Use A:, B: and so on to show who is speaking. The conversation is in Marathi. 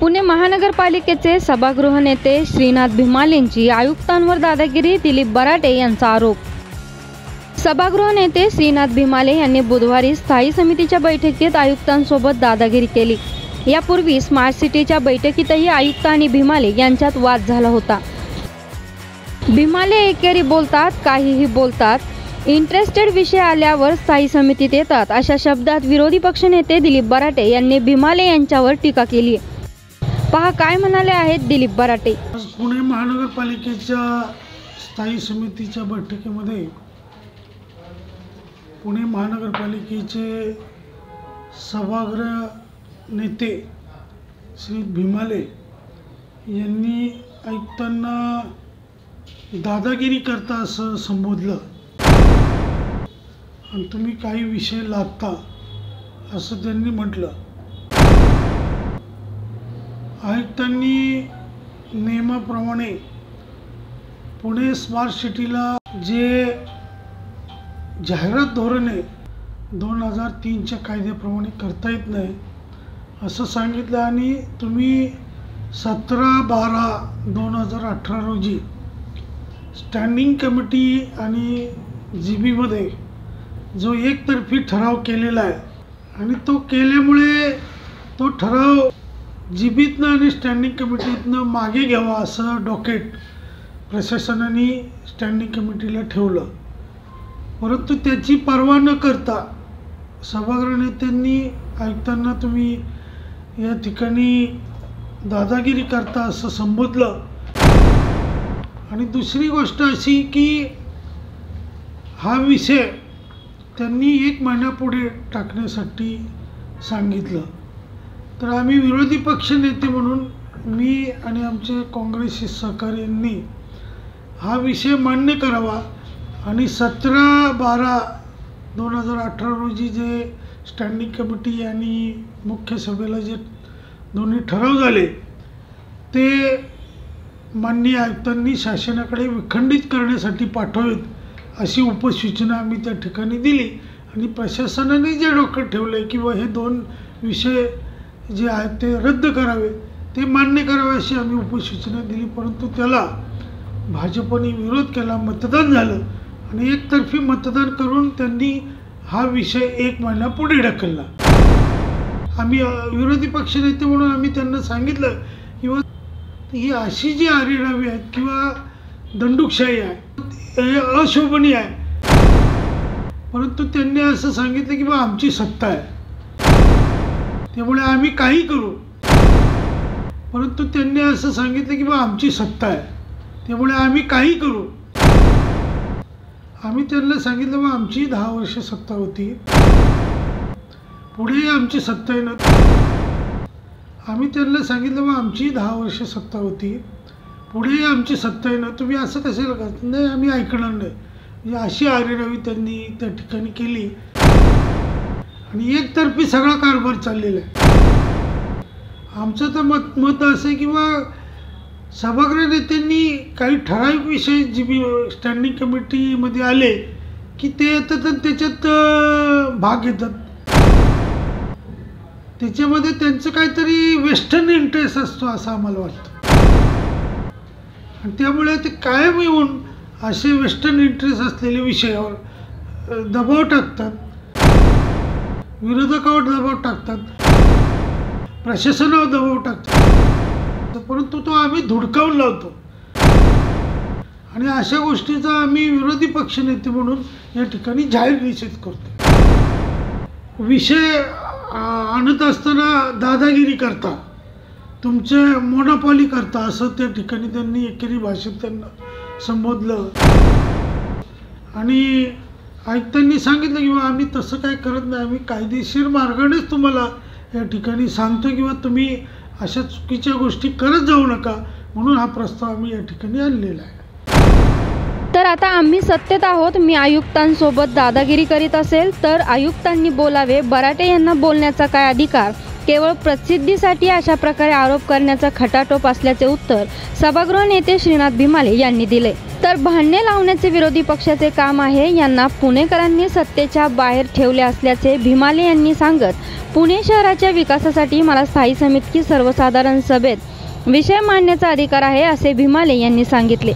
A: पुणे महानगरपालिकेचे सभागृह नेते श्रीनाथ भिमालेंची आयुक्तांवर दादागिरी दिलीप बराटे यांचा आरोप. सभागृह नेते श्रीनाथ भिमाले यांनी बुधवारी स्थायी समितीच्या बैठकीत आयुक्तांसोबत दादागिरी केली. यापूर्वी स्मार्ट सिटीच्या बैठकीतही आयुक्त आणि भिमाले यांच्यात वाद झाला होता. भीमाले एकेरी बोलतात काहीही बोलतात. इंटरेस्टेड विषय आल्यावर स्थायी समितीत येतात अशा शब्दात विरोधी पक्षनेते दिलीप बराटे यांनी भीमाले यांच्यावर टीका केली. पहा काय म्हणाले आहेत दिलीप बराटे.
B: आज पुणे महानगरपालिकेच्या स्थायी समितीच्या बैठकीमध्ये पुणे महानगरपालिकेचे सभागृह नेते श्री भीमाले यांनी आयुक्तांना दादागिरी करता असं संबोधलं. आणि तुम्ही काही विषय लादता असं त्यांनी म्हटलं. त्यांनी नियमाप्रमाणे पुणे स्मार्ट सिटीला जे जाहिरात धोरण आहे दोन हजार तीनच्या कायद्याप्रमाणे करता येत नाही असं सांगितलं आणि तुम्ही सतरा बारा दोन हजार अठरा रोजी स्टँडिंग कमिटी आणि जी बीमध्ये जो एकतर्फी ठराव केलेला आहे आणि तो केल्यामुळे तो ठराव जिबीतनं आणि स्टँडिंग कमिटीतनं मागे घ्यावा असं डॉकेट प्रशासनाने स्टँडिंग कमिटीला ठेवलं. परंतु त्याची पर्वा न करता सभागृह नेत्यांनी आयुक्तांना तुम्ही या ठिकाणी दादागिरी करता असं संबोधलं. आणि दुसरी गोष्ट अशी की हा विषय त्यांनी एक महिन्यापुढे टाकण्यासाठी सांगितलं. तर आम्ही विरोधी पक्ष नेते म्हणून मी आणि आमचे काँग्रेसी सहकार्यांनी हा विषय मान्य करावा. आणि सतरा बारा दोन हजार अठरा रोजी जे स्टँडिंग कमिटी आणि मुख्य सभेला जे दोन्ही ठराव झाले ते माननीय आयुक्तांनी शासनाकडे विखंडित करण्यासाठी पाठवावेत अशी उपसूचना आम्ही त्या ठिकाणी दिली. आणि प्रशासनाने जे डोकं ठेवलं आहे किंवा हे दोन विषय जे आहेत ते रद्द करावे ते मान्य करावे अशी आम्ही उपसूचना दिली. परंतु त्याला भाजपने विरोध केला मतदान झालं आणि एकतर्फी मतदान करून त्यांनी हा विषय एक महिना पुढे ढकलला. आम्ही विरोधी पक्षनेते म्हणून आम्ही त्यांना सांगितलं किंवा ही अशी जी आरेरावी आहेत किंवा दंडुकशाही आहे हे अशोभनीय आहे. परंतु त्यांनी असं सांगितलं की बा आमची सत्ता आहे. त्यामुळे आम्ही काही करू. परंतु त्यांनी असं सांगितलं की बा आमची सत्ता आहे. त्यामुळे आम्ही काही करू. आम्ही त्यांना सांगितलं बा आमची दहा वर्ष सत्ता होती. पुढेही आमची सत्ता येणार आम्ही त्यांना सांगितलं बा आमची दहा वर्ष सत्ता होती. पुढेही आमची सत्ता येणार तुम्ही असं कशाला करत? नाही आम्ही ऐकणार नाही. म्हणजे अशी आरेरावी त्यांनी त्या ठिकाणी केली. आणि एकतर्फी सगळा कारभार चाललेला आहे. आमचं तर मत मत असं आहे किंवा सभागृह नेत्यांनी काही ठराविक विषय जी बी स्टँडिंग कमिटीमध्ये आले की ते येतात आणि त्याच्यात भाग घेतात. त्याच्यामध्ये त्यांचं काहीतरी वेस्टर्न इंटरेस्ट असतो असं आम्हाला वाटतं. आणि त्यामुळे ते कायम येऊन असे वेस्टर्न इंटरेस्ट असलेल्या विषयावर दबाव टाकतात. विरोधकावर दबाव टाकतात. प्रशासनावर दबाव टाकतात. परंतु तो आम्ही धुडकावून लावतो. आणि अशा गोष्टीचा आम्ही विरोधी पक्षनेते म्हणून या ठिकाणी जाहीर निषेध करतो. विषय आणत असताना दादागिरी करता तुमचे मोनोपॉली करता असं त्या ठिकाणी त्यांनी एकेरी भाषेत त्यांना संबोधलं. आणि आयुक्तांनी सांगितलं किंवा आम्ही तसं काय करत नाही आम्ही कायदेशीर मार्गानेच तुम्हाला या ठिकाणी सांगतो किंवा तुम्ही अशा चुकीच्या गोष्टी करत जाऊ नका. म्हणून हा प्रस्ताव आम्ही या ठिकाणी आणलेला आहे.
A: तर आता आम्ही सत्तेत आहोत. मी आयुक्तांसोबत दादागिरी करीत असेल तर आयुक्तांनी बोलावे. बराटे यांना बोलण्याचा काय अधिकार? केवळ प्रसिद्धीसाठी अशा प्रकारे आरोप करण्याचा खटाटोप असल्याचे उत्तर सभागृह नेते श्रीनाथ भीमाले यांनी दिले. तर भांडणे लावण्याचे विरोधी पक्षाचे काम आहे यांना पुणेकरांनी सत्तेच्या बाहेर ठेवले असल्याचे भीमाले यांनी सांगत पुणे शहराच्या विकासासाठी मला स्थायी समिती सर्वसाधारण सभेत विषय मांडण्याचा अधिकार आहे असे भीमाले यांनी सांगितले.